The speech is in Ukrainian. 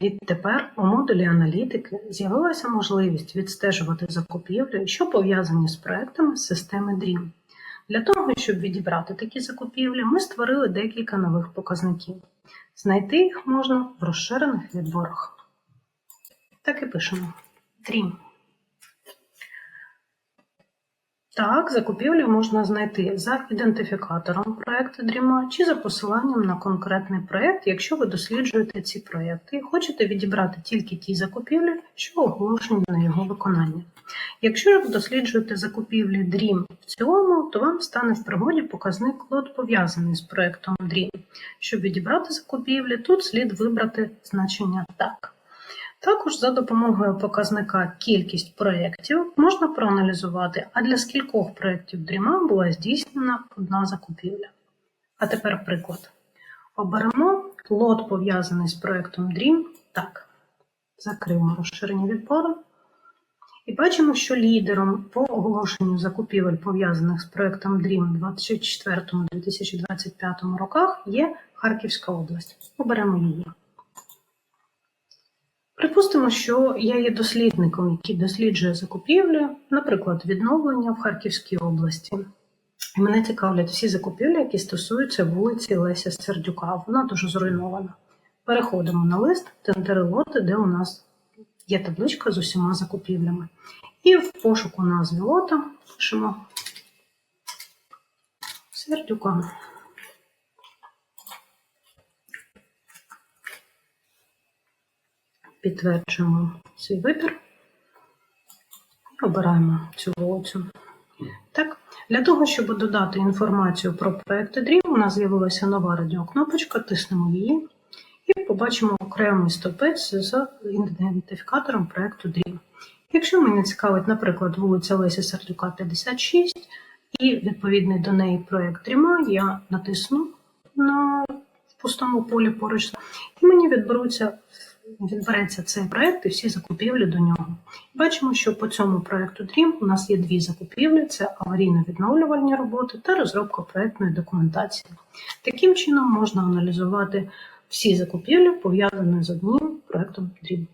Відтепер у модулі аналітики з'явилася можливість відстежувати закупівлі, що пов'язані з проектами системи DREAM. Для того, щоб відібрати такі закупівлі, ми створили декілька нових показників. Знайти їх можна в розширених відборах. Так і пишемо DREAM. Так, закупівлі можна знайти за ідентифікатором проекту DREAM чи за посиланням на конкретний проект, якщо ви досліджуєте ці проекти і хочете відібрати тільки ті закупівлі, що оголошені на його виконання. Якщо ви досліджуєте закупівлі DREAM в цілому, то вам стане в пригоді показник лот пов'язаний з проектом DREAM. Щоб відібрати закупівлі, тут слід вибрати значення так. Також за допомогою показника кількість проєктів можна проаналізувати, а для скількох проєктів DREAM була здійснена одна закупівля. А тепер приклад. Оберемо лот пов'язаний з проєктом DREAM так. Закриємо розширення відбору. І бачимо, що лідером по оголошенню закупівель, пов'язаних з проєктом DREAM у 2024-2025 роках, є Харківська область. Оберемо її. Припустимо, що я є дослідником, який досліджує закупівлі, наприклад, відновлення в Харківській області. І мене цікавлять всі закупівлі, які стосуються вулиці Леся Сердюка. Вона дуже зруйнована. Переходимо на лист тендери лоти, де у нас є табличка з усіма закупівлями. І в пошуку назви лота пишемо Сердюка. Підтверджуємо свій вибір і обираємо цю вулицю. Так, для того, щоб додати інформацію про проекти DREAM, у нас з'явилася нова радіокнопочка, тиснемо її і побачимо окремий стовпець з ідентифікатором проекту DREAM. Якщо мене цікавить, наприклад, вулиця Леся Сердюка 56 і відповідний до неї проект DREAM, я натисну на пустому полі поруч, і мені відберуться відбереться цей проект і всі закупівлі до нього. Бачимо, що по цьому проекту DREAM у нас є дві закупівлі: це аварійно-відновлювальні роботи та розробка проектної документації. Таким чином можна аналізувати всі закупівлі, пов'язані з одним проектом DREAM.